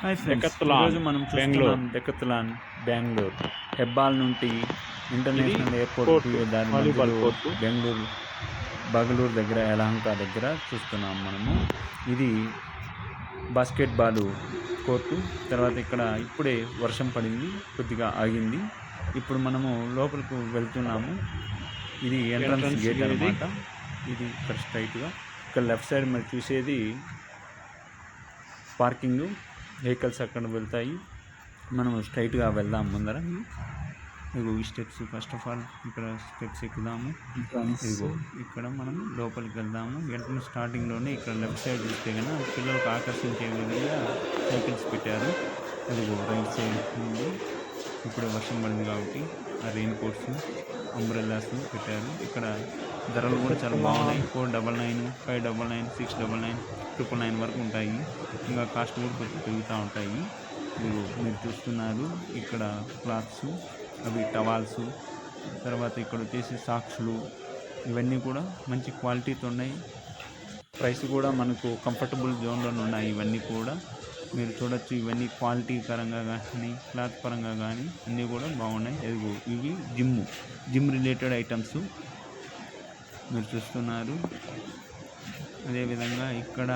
Hi friends ఈరోజు మనం. చూస్తున్నాం డెకత్లాన్ బెంగళూరు హెబ్బాల్ నుండి ఇంటర్నేషనల్ ఎయిర్పోర్ట్ దాని. బెంగళూరు బగలూరు దగ్గర యలహంక దగ్గర చూస్తున్నాం మనము. ఇది బాస్కెట్బాల్ కోర్టు. తర్వాత ఇక్కడ ఇప్పుడే వర్షం పడింది కొద్దిగా ఆగింది. ఇప్పుడు మనము లోపలికి వెళ్తున్నాము. ఇది ఎంట్రన్స్ గేట్. అనమాట ఇది. ఇక్కడ స్ట్రైట్గా ఇక్కడ లెఫ్ట్ సైడ్ మరి చూసేది పార్కింగ్ వెహికల్స్ అక్కడ వెళ్తాయి. మనం స్ట్రైట్గా వెళ్దాం ముందర. ఇగో ఈ స్టెప్స్ ఫస్ట్ ఆఫ్ ఆల్ ఇక్కడ స్టెప్స్ ఎక్కుదాము. ఇదిగో ఇక్కడ మనం లోపలికి వెళ్దాము. వెంటనే స్టార్టింగ్లోనే ఇక్కడ లెఫ్ట్ సైడ్ చూస్తే కనుక పిల్లలకు ఆకర్షించే విధంగా సైకిల్స్ పెట్టారు. ఇదిగో రైట్ సైడ్ ఇప్పుడు వర్షం పడింది కాబట్టి ఆ రెయిన్ కోట్స్ అంబ్రెల్లాస్ పెట్టారు. ఇక్కడ ధరలు కూడా చాలా బాగున్నాయి. Four double nine five double nine six double nine triple nine వరకు ఉంటాయి. ఇంకా కాస్ట్ కూడా కొంచెం పెరుగుతూ ఉంటాయి. మీరు మీరు చూస్తున్నారు ఇక్కడ క్లాత్స్ అవి టవాల్స్ తర్వాత ఇక్కడ వచ్చేసి సాక్స్లు ఇవన్నీ కూడా మంచి క్వాలిటీతో ఉన్నాయి. ప్రైస్ కూడా మనకు కంఫర్టబుల్ జోన్లో ఉన్నాయి. ఇవన్నీ కూడా మీరు చూడొచ్చు. ఇవన్నీ క్వాలిటీ పరంగా కానీ క్లాత్ పరంగా కానీ అన్నీ కూడా బాగున్నాయి. ఎదుగు ఇవి జిమ్ జిమ్ రిలేటెడ్ ఐటమ్స్. మీరు చూస్తున్నారు. అదేవిధంగా ఇక్కడ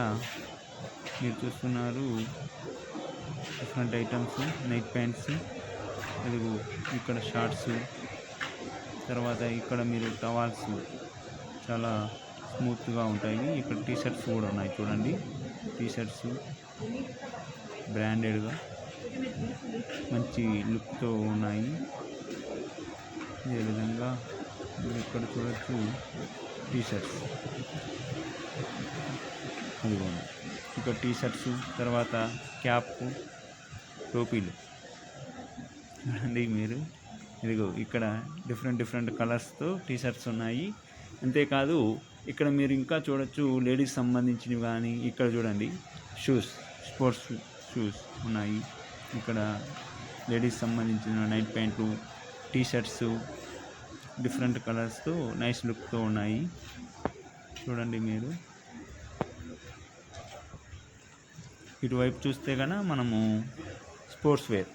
మీరు చూస్తున్నారు డిఫరెంట్ ఐటమ్స్ నైట్ ప్యాంట్స్ ఎదుగు ఇక్కడ షార్ట్స్ తర్వాత ఇక్కడ మీరు టవాల్స్ చాలా స్మూత్గా ఉంటాయి. ఇక్కడ టీ షర్ట్స్ కూడా ఉన్నాయి చూడండి. టీ షర్ట్స్ బ్రాండెడ్గా మంచి లుక్తో ఉన్నాయి. అదేవిధంగా ఇక్కడ చూడొచ్చు. టీ షర్ట్స్ ఇక్కడ టీ షర్ట్స్ తర్వాత క్యాప్ టోపీలు. అండి మీరు. ఇదిగో ఇక్కడ డిఫరెంట్ డిఫరెంట్ కలర్స్తో టీ షర్ట్స్ ఉన్నాయి. అంతేకాదు ఇక్కడ మీరు ఇంకా చూడొచ్చు లేడీస్ సంబంధించినవి కానీ ఇక్కడ చూడండి. షూస్ స్పోర్ట్స్ షూస్ ఉన్నాయి. ఇక్కడ లేడీస్ సంబంధించిన నైట్ ప్యాంట్లు టీ షర్ట్స్ డిఫరెంట్ కలర్స్తో నైస్ లుక్తో ఉన్నాయి. చూడండి మీరు. ఇటువైపు చూస్తే కనుక మనము స్పోర్ట్స్ వేర్.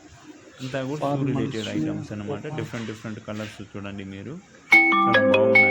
అంతా కూడా రిలేటెడ్ ఐటమ్స్ అనమాట డిఫరెంట్ డిఫరెంట్ కలర్స్ చూడండి మీరు. చాలా బాగున్నాయి.